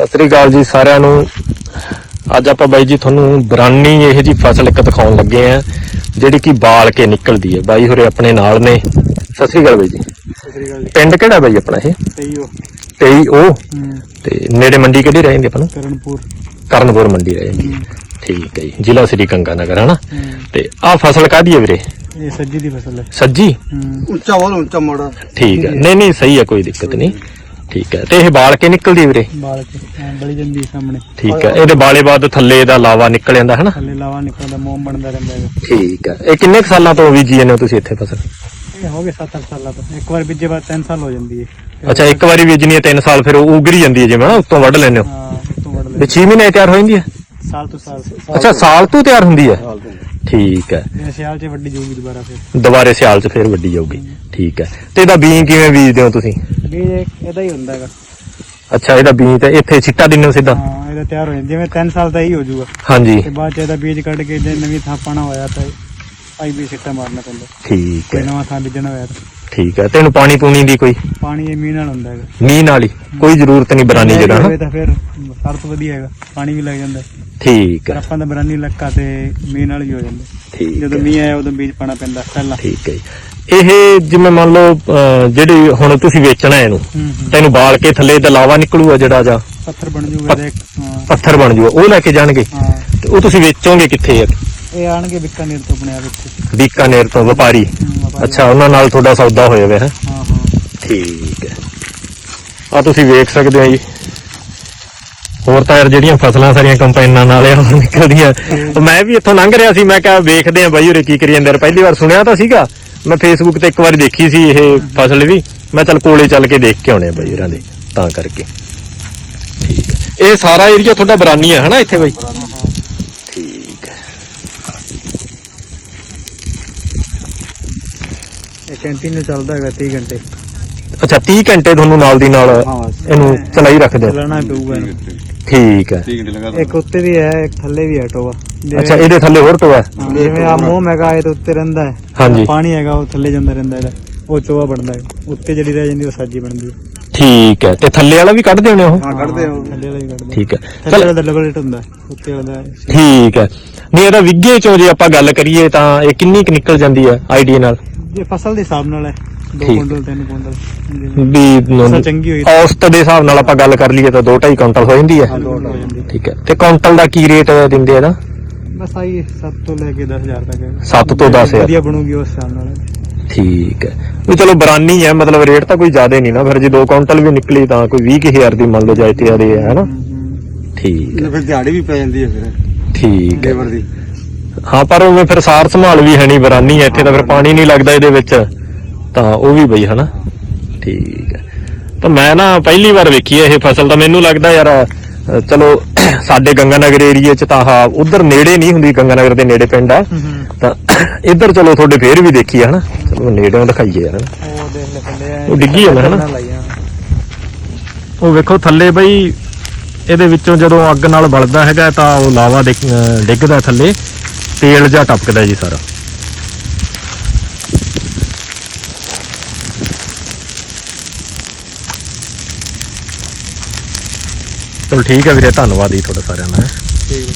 ਸਤਿ ਸ੍ਰੀ ਅਕਾਲ ਜੀ ਸਾਰਿਆਂ ਨੂੰ। ਅੱਜ ਆਪਾਂ ਬਾਈ ਜੀ ਤੁਹਾਨੂੰ ਬਰਾਨੀ ਇਹ ਜੀ ਫਸਲ ਇੱਕ ਦਿਖਾਉਣ ਲੱਗੇ ਆ ਜਿਹੜੀ ਕਿ ਬਾਲ ਕੇ ਨਿਕਲਦੀ ਹੈ ਬਾਈ ਹੋਰੇ ਆਪਣੇ ਨਾਲ ਨੇ। ਸਤਿ ਸ੍ਰੀ ਅਕਾਲ ਬਾਈ ਜੀ। ਪਿੰਡ ਕਿਹੜਾ ਬਾਈ ਆਪਣਾ ਇਹ? ਸਹੀ ਹੋ। 23 ਉਹ ਤੇ ਨੇੜੇ ਮੰਡੀ ਕਿਹੜੀ ਰਹਿੰਦੀ ਆਪਾਂ ਨੂੰ? ਕਰਨਪੁਰ ਕਰਨਪੁਰ ਮੰਡੀ ਰਹਿੰਦੀ ਠੀਕ ਹੈ ਜੀ। ਜ਼ਿਲ੍ਹਾ ਸ੍ਰੀ ਗੰਗਾਨਗਰ ਹਨਾ? ਹੂੰ। ਤੇ ਆਹ ਫਸਲ ਕਾਦੀ ਹੈ ਵੀਰੇ? ਇਹ ਸੱਜੀ ਦੀ ਫਸਲ ਹੈ। ਸੱਜੀ? ਉੱਚਾ ਵਾਲ ਉੱਚਾ ਮੋੜਾ। ਠੀਕ ਹੈ। ਨਹੀਂ ਨਹੀਂ ਸਹੀ ਹੈ ਕੋਈ ਦਿੱਕਤ ਨਹੀਂ। ਠੀਕ ਹੈ ਤੇ ਇਹ ਬਾਲ ਕੇ ਨਿਕਲਦੀ ਹੈ ਵੀਰੇ? ਬਾਲ ਕੇ ਹਾਂ, ਬਲੀ ਜਾਂਦੀ ਸਾਹਮਣੇ। ਠੀਕ ਹੈ ਇਹਦੇ ਬਾਲੇ ਬਾਅਦ ਥੱਲੇ ਦਾ ਲਾਵਾ ਨਿਕਲ ਜਾਂਦਾ ਹਨਾ? ਥੱਲੇ ਲਾਵਾ ਨਿਕਲਦਾ ਮੋਮ ਬਣਦਾ ਰਹਿੰਦਾ ਹੈ ਠੀਕ ਹੈ ਇਹ ਕਿੰਨੇ ਕੁ ਸਾਲਾਂ ਤੋਂ ਬੀਜੀ ਹੋ ਤੁਸੀਂ ਇੱਥੇ ਫਸਲ ਇਹ ਹੋ ਗਏ 7-8 ਸਾਲਾਂ ਤੋਂ। ਇੱਕ ਵਾਰ ਬੀਜੇ ਬਾਅਦ 3 ਸਾਲ ਹੋ ਜਾਂਦੀ ਹੈ। ਅੱਛਾ ਇੱਕ ਵਾਰੀ ਬੀਜਣੀ ਹੈ 3 ਸਾਲ ਫਿਰ ਉਹ ਉਗਰੀ ਜਾਂਦੀ ਹੈ ਜਿਵੇਂ ਨਾ ਉੱਤੋਂ ਵੱਢ ਲੈਂਦੇ ਹੋ। ਹਾਂ ਉਸ ਤੋਂ ਵੱਢ ਤੇ 6 ਮਹੀਨੇ ਤਿਆਰ ਹੋ ਜਾਂਦੀ ਹੈ? ਸਾਲ ਤੋਂ ਸਾਲ ਅੱਛਾ ਸਾਲ ਤੋਂ ਤਿਆਰ ਹੁੰਦੀ ਹੈ? ਠੀਕ ਹੈ। ਇਹ ਸਿਆਲ 'ਚ ਵੱਡੀ ਜੂਗੀ ਦੁਬਾਰਾ ਫਿਰ। ਦੁਬਾਰੇ ਸਿਆਲ 'ਚ ਫਿਰ ਵੱਡੀ ਜਾਊਗੀ। ਠੀਕ ਹੈ। ਤੇ ਇਹਦਾ ਬੀਜ ਕਿਵੇਂ ਬੀਜਦੇ ਹੋ ਤੁਸੀਂ? ਬੀਜ ਇਹ- ਇਹਦਾ ਹੀ ਹੁੰਦਾ ਹੈਗਾ। ਅੱਛਾ ਇਹਦਾ ਬੀਜ ਤੇ ਇੱਥੇ ਛਿੱਟਾ ਦਿੰਦੇ ਹੋ ਸਿੱਧਾ? ਹਾਂ ਇਹਦਾ ਤਿਆਰ ਹੋ ਜਾਂਦਾ। ਜਿਵੇਂ 3 ਸਾਲ ਦਾ ਹੀ ਹੋ ਜਾਊਗਾ। ਹਾਂਜੀ। ਤੇ ਬਾਅਦ 'ਚ ਇਹਦਾ ਬੀਜ ਕੱਢ ਕੇ ਜੇ ਨਵੀਂ ਥਾਂ ਪਾਣਾ ਹੋਇਆ ਤਾਂ ਆਈ ਵੀ ਸਿੱਟਾ ਮਾਰਨਾ ਪੈਂਦਾ। ਠੀਕ ਹੈ। ਨਵਾਂ ਥਾਂ ਬੀਜਣਾ ਹੋਇਆ ਤਾਂ। ਠੀਕ ਹੈ ਤੇ ਇਹਨੂੰ ਪਾਣੀ ਪੂਣੀ ਦੀ ਕੋਈ ਪਾਣੀ ਇਹ ਮੀਂਹ ਨਾਲ ਹੁੰਦਾ ਹੈਗਾ। ਮੀਂਹ ਨਾਲ ਹੀ? ਕੋਈ ਜ਼ਰੂਰਤ ਨਹੀਂ ਬਰਾਨੀ ਜਿਹੜਾ ਹੋਵੇ ਹਨਾ? ਤਾਂ ਫਿਰ ਸਰ ਤੋਂ ਵਧੀਆ ਹੈਗਾ। ਪਾਣੀ ਵੀ ਲੱਗ ਜਾਂਦਾ। ਠੀਕ ਪਰ ਹੈ ਆਪਾਂ ਦਾ ਬਰਾਨੀ ਇਲਾਕਾ ਤੇ ਮੀਂਹ ਨਾਲ ਹੀ ਹੋ ਜਾਂਦਾ। ਠੀਕ ਜਦੋਂ ਹੈ ਮੀਂਹ ਆਇਆ ਉਦੋਂ ਬੀਜ ਪਾਣਾ ਪੈਂਦਾ ਪਹਿਲਾਂ। ਠੀਕ ਹੈ ਜੀ। ਇਹ ਜਿਵੇਂ ਮੰਨ ਲਓ ਅਹ, ਜਿਹੜੀ ਹੁਣ ਤੁਸੀਂ ਵੇਚਣਾ ਇਹਨੂੰ ਹੂੰ ਹੂੰ। ਤੈਨੂੰ ਬਾਲ ਕੇ ਥੱਲੇ ਦਾ ਲਾਵਾ ਨਿਕਲੂਗਾ ਜਿਹੜਾ ਜਾਂ ਪੱਥਰ ਬਣ ਜੂਗਾ ਹਾਂ। ਪੱਥਰ ਬਣ ਜੂਗਾ ਉਹ ਲੈ ਕੇ ਜਾਣਗੇ? ਹਾਂ। ਤੇ ਉਹ ਤੁਸੀਂ ਵੇਚੋਗੇ ਕਿੱਥੇ ਆ? ਇਹ ਆਣਗੇ ਬਿਕਾਨੇਰ ਤੋਂ ਆਪਣੇ ਆਪ ਇੱਥੇ। ਬੀਕਾਨੇਰ ਤੋਂ ਵਪਾਰੀ। ਹੂੰ, ਵਪਾਰੀ। ਅੱਛਾ, ਉਹਨਾਂ ਨਾਲ ਤੁਹਾਡਾ ਸੌਦਾ ਹੋਇਆ ਹੋਇਆ ਹੈ। ਹਾਂ ਹਾਂ ਠੀਕ ਹੈ। ਆ ਤੁਸੀਂ ਵੇਖ ਸਕਦੇ ਹੋ ਜੀ। ਹੋਰ ਤਾਂ ਯਾਰ ਜਿਹੜੀਆਂ ਫਸਲਾਂ ਸਾਰੀਆਂ ਕੰਪਾਈਨਾਂ ਨਾਲ ਆ ਉਹ ਨਿਕਲਦੀਆਂ ਮੈਂ ਵੀ ਇੱਥੋਂ ਲੰਘ ਰਿਹਾ ਸੀ, ਮੈਂ ਕਿਹਾ ਵੇਖਦੇ ਆ ਬਾਈ ਉਰੇ ਕੀ ਕਰੀ ਜਾਂਦੇ ਆ ਪਹਿਲੀ ਵਾਰ ਸੁਣਿਆ ਤਾਂ ਸੀਗਾ। ਮੈਂ ਫੇਸਬੁੱਕ ਤੇ ਇੱਕ ਵਾਰ ਦੇਖੀ ਸੀ ਇਹ ਫਸਲ ਵੀ। ਮੈਂ ਚੱਲ ਕੋਲੇ ਚੱਲ ਕੇ ਦੇਖ ਕੇ ਆਉਣੇ ਆ ਬਾਈ ਉਰਾਂ ਦੇ, ਤਾਂ ਕਰਕੇ। ਠੀਕ ਇਹ ਸਾਰਾ ਏਰੀਆ ਤੁਹਾਡਾ ਬਰਾਨੀ ਹੈ ਹਨਾ ਇੱਥੇ ਬਾਈ ਠੀਕ ਹੈ ਇਹ ਕੰਟੀਨਿਊ ਚੱਲਦਾ ਹੈਗਾ 30 ਘੰਟੇ। ਅੱਛਾ 30 ਘੰਟੇ ਤੁਹਾਨੂੰ ਨਾਲ ਦੀ ਨਾਲ ਇਹਨੂੰ ਚਲਾਈ ਰੱਖਦੇ ਹੋ? ਚਲਾਣਾ ਪਊਗਾ ਇਹਨੂੰ। ਠੀਕ ਹੈ। ਇੱਕ ਉੱਤੇ ਵੀ ਹੈ ਇੱਕ ਥੱਲੇ ਵੀ ਹੈ ਟੋਆ। ਅੱਛਾ ਇਹਦੇ ਥੱਲੇ ਹੋਰ ਟੋਆ ਹੈ? ਹਾਂ, ਜਿਵੇਂ ਆ ਮੋਹ ਹੈਗਾ ਇਹ ਤੇ ਉੱਤੇ ਰਹਿੰਦਾ ਹੈ। ਹਾਂਜੀ। ਪਾਣੀ ਹੈਗਾ ਉਹ ਥੱਲੇ ਜਾਂਦਾ ਰਹਿੰਦਾ ਹੈਗਾ ਉਹ ਚੋਆ ਬਣਦਾ ਹੈ। ਉੱਤੇ ਜਿਹੜੀ ਰਹਿ ਜਾਂਦੀ ਉਹ ਸਾਜੀ ਬਣਦੀ ਹੈ। ਠੀਕ ਹੈ। ਤੇ ਥੱਲੇ ਵਾਲਾ ਵੀ ਕੱਢਦੇ ਹੋਣੇ ਉਹ? ਹਾਂ ਕੱਢਦੇ ਹੋ। ਥੱਲੇ ਵਾਲਾ ਵੀ ਕੱਢਦਾ। ਠੀਕ ਹੈ। ਥੱਲੇ ਚਲ ਵਾਲਾ ਦਾ ਡਬਲ ਰੇਟ ਹੁੰਦਾ ਹੈ, ਉੱਤੇ ਵਾਲਾ ਦਾ ਠੀਕ ਹੈ। ਨਹੀਂ ਇਹਦਾ ਵਿੱਗੇ ਚੋਂ ਜੇ ਆਪਾਂ ਗੱਲ ਕਰੀਏ ਤਾਂ ਇਹ ਕਿੰਨੀ ਕੁ ਨਿਕਲ ਜਾਂਦੀ ਹੈ ਆਈਡੀਆ ਨਾਲ? ਇਹ ਫਸਲ ਦੇ ਹਿਸਾਬ ਨਾਲ ਹੈ 2 ਠੀਕ। ਕੁਇੰਟਲ 3 ਕੁਇੰਟਲ ਜਿਵੇਂ ਵੀ ਫਸਲ ਚੰਗੀ ਹੋਈ ਔਸਤ ਦੇ ਹਿਸਾਬ ਨਾਲ ਆਪਾਂ ਗੱਲ ਕਰ ਲਈਏ ਤਾਂ 2.5 ਕੁਇੰਟਲ ਹੋ ਜਾਂਦੀ ਹੈ। ਹਾਂ, ਲੋਡ ਹੋ। ਜਾਂਦੀ ਠੀਕ ਹੈ। ਤੇ ਕੁਇੰਟਲ ਦਾ ਕੀ ਰੇਟ ਦਿੰਦੇ ਇਹਦਾ ਬਸ ਆਈ 7 ਤੋਂ ਲੈ ਕੇ 10000 ਤੱਕ ਹੈ। 7 ਤੋਂ 10000 ਵਧੀਆ ਬਣੂਗੀ ਉਸ ਹਿਸਾਬ ਨਾਲ। ਠੀਕ ਹੈ। ਵੀ ਚਲੋ ਬਰਾਨੀ ਹੈ ਮਤਲਬ ਰੇਟ ਤਾਂ ਕੋਈ ਜ਼ਿਆਦਾ ਨਹੀਂ ਨਾ ਫਿਰ ਜੇ 2 ਕੁਇੰਟਲ ਵੀ ਨਿਕਲੀ ਤਾਂ ਕੋਈ 20000 ਦੀ ਮੰਨ ਲਓ ਜਾਇ ਤੇ ਆਦੇ ਹੈ ਨਾ। ਹੂੰ, ਹੂੰ। ਠੀਕ ਹੈ। ਫਿਰ ਦਿਹਾੜੀ ਵੀ ਪੈ ਜਾਂਦੀ ਹੈ ਫਿਰ। ਠੀਕ ਹੈ। ਲੇਬਰ ਦੀ। ਹਾਂ ਪਰ ਉਵੇਂ ਫਿਰ ਸਾਰ ਸੰਭਾਲ ਵੀ ਹੈ ਨਹੀਂ ਬਰਾਨੀ ਹੈ ਇੱਥੇ ਤਾਂ ਫਿਰ ਪਾਣੀ ਨਹੀਂ ਲੱਗਦਾ ਇਹਦੇ ਵਿੱਚ ਤਾਂ ਉਹ ਵੀ ਬਈ ਹਨਾ ਠੀਕ ਹੈ ਤਾਂ ਮੈਂ ਨਾ ਪਹਿਲੀ ਵਾਰ ਵੇਖੀ ਹੈ ਇਹ ਫਸਲ ਤਾਂ ਮੈਨੂੰ ਲੱਗਦਾ ਯਾਰ ਚਲੋ ਸਾਡੇ ਗੰਗਾਨਗਰ ਏਰੀਏ ਚ ਤਾਂ ਆਹ ਉਧਰ ਨੇੜੇ ਨਹੀਂ ਹੁੰਦੀ ਗੰਗਾਨਗਰ ਦੇ ਨੇੜੇ ਪਿੰਡ ਆ ਹੂੰ, ਹੂੰ। ਤਾਂ ਇੱਧਰ ਚਲੋ ਤੁਹਾਡੇ ਫੇਰ ਵੀ ਦੇਖੀ ਹੈ ਹਨਾ ਚਲੋ ਨੇੜਿਓਂ ਦਿਖਾਈਏ ਯਾਰ। ਉਹ ਦੇਖ ਲੈ ਥੱਲੇ ਆ ਉਹ ਡਿੱਗੀ ਹੋਣਾ ਹਨਾ? ਉਹ ਵੇਖੋ ਥੱਲੇ ਬਈ ਇਹਦੇ ਵਿੱਚੋਂ ਜਦੋਂ ਅੱਗ ਨਾਲ ਬਲਦਾ ਹੈਗਾ ਤਾਂ ਉਹ ਲਾਵਾ ਡਿੱਗਦਾ ਥੱਲੇ ਤੇਲ ਜਾਂ ਟਪਕਦਾ ਜੀ ਸਾਰਾ। ਚਲੋ ਠੀਕ ਹੈ ਵੀਰੇ, ਧੰਨਵਾਦ ਜੀ ਤੁਹਾਡਾ ਸਾਰਿਆਂ ਦਾ। ਠੀਕ